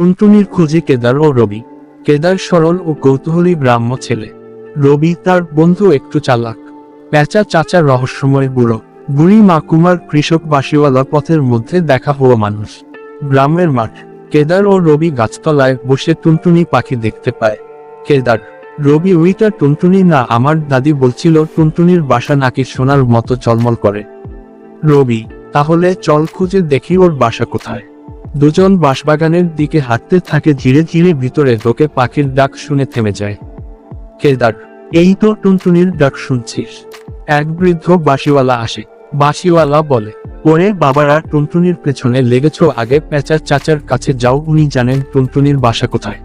টুনটুনির খোঁজে কেদার ও রবি। কেদার সরল ও কৌতূহলী ব্রাহ্ম ছেলে। রবি তার বন্ধু একটু চালাক। প্যাঁচা চাচা রহস্যময় বুড়ো। বুড়ি মা কুমার কৃষক বাসিওয়ালা পথের মধ্যে দেখা হওয়া মানুষ। গ্রামের মাঠ। কেদার ও রবি গাছতলায় বসে টুনটুনি পাখি দেখতে পায়। কেদার। রবি ওইটা টুনটুনি না আমার দাদি বলছিল টুনটুনির বাসা নাকি সোনার মতো চলমল করে। রবি, তাহলে চল খুঁজে দেখি ওর বাসা কোথায়। দুজন বাঁশবাগানের দিকে হাঁটতে থাকে, ধীরে ধীরে ভিতরে ঢোকে পাখির ডাক শুনে থেমে যায়। কেদার এই তো টুনটুনির ডাক শুনছিস। এক বৃদ্ধ বাঁশিওয়ালা আসে। বাঁশিওয়ালা বলে, ওরে বাবারা, টুনটুনির পেছনে লেগেছ আগে, পেঁচার চাচার কাছে যাও, উনি জানেন টুনটুনির বাসা কোথায়।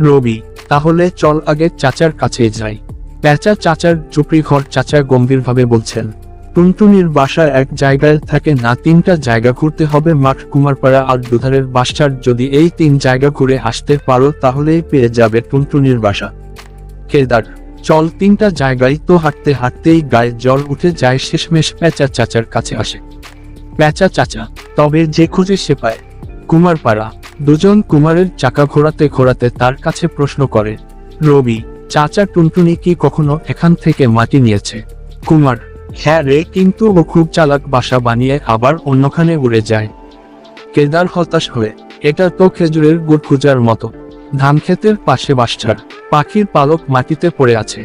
রবি, তাহলে চল আগে চাচার কাছে যাই। পেঁচা চাচার চুপড়ি ঘর চাচা গম্ভীরভাবে বলছেন টুনটুনির বাসা এক জায়গায় থাকে না, তিনটা জায়গা ঘুরতে হবে। মাঠ, কুমারপাড়া আর দুধারের বাসার যদি এই তিন জায়গা ঘুরে আসতে পারো, তাহলেই পেয়ে যাবে টুনটুনির বাসা। কেদার চল তিনটা জায়গায় তো হাঁটতে হাঁটতেই গায়ে জল উঠে যায়, শেষমেশ প্যাঁচা চাচার কাছে আসে। পেঁচা চাচা, তবে যে খুঁজে সে পায়। কুমারপাড়া, দুজন কুমারের চাকা ঘোরাতে ঘোরাতে তার কাছে প্রশ্ন করে, রবি, চাচা টুনটুনি কি কখনো এখান থেকে মাটি নিয়েছে? কুমার হ্যাঁ রে, কিন্তু ও খুব চালাক বাসা বানিয়ে আবার অন্যখানে উড়ে যায়। কেদার হতাশ হয়ে, এটা তো খেজুরের গুড় খুঁজার মতো। ধান ক্ষেতের পাশে বাসছাড় পাখির পালক মাটিতে পড়ে আছে।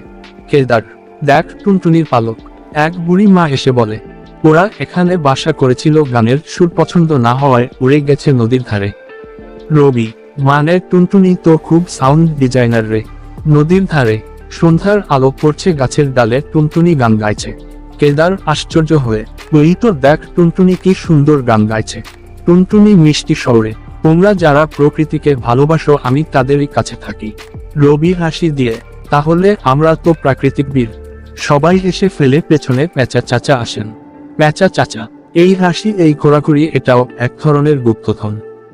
কেদার, দেখ টুনটুনির পালক। এক বুড়ি মা এসে বলে, ওরা এখানে বাসা করেছিল গানের সুর পছন্দ না হওয়ায় উড়ে গেছে নদীর ধারে। রবি মানে টুনটুনি তো খুব সাউন্ড ডিজাইনার রে। নদীর ধারে সন্ধ্যার আলো পড়ছে গাছের ডালে টুনটুনি গান গাইছে। কেদার আশ্চর্য হয়ে ওই তো দেখ টুনটুনি কি সুন্দর গান গাইছে। টুনটুনি মিষ্টি শহরে তোমরা যারা প্রকৃতিকে ভালোবাসো আমি তাদেরই কাছে থাকি। রবি হাসি দিয়ে, তাহলে আমরা তো প্রাকৃতিক বীর। সবাই এসে ফেলে পেছনে প্যাঁচা চাচা আসেন। পেঁচা চাচা, এই হাসি, এই ঘোরাঘুরি এটাও এক ধরনের গুপ্তধন।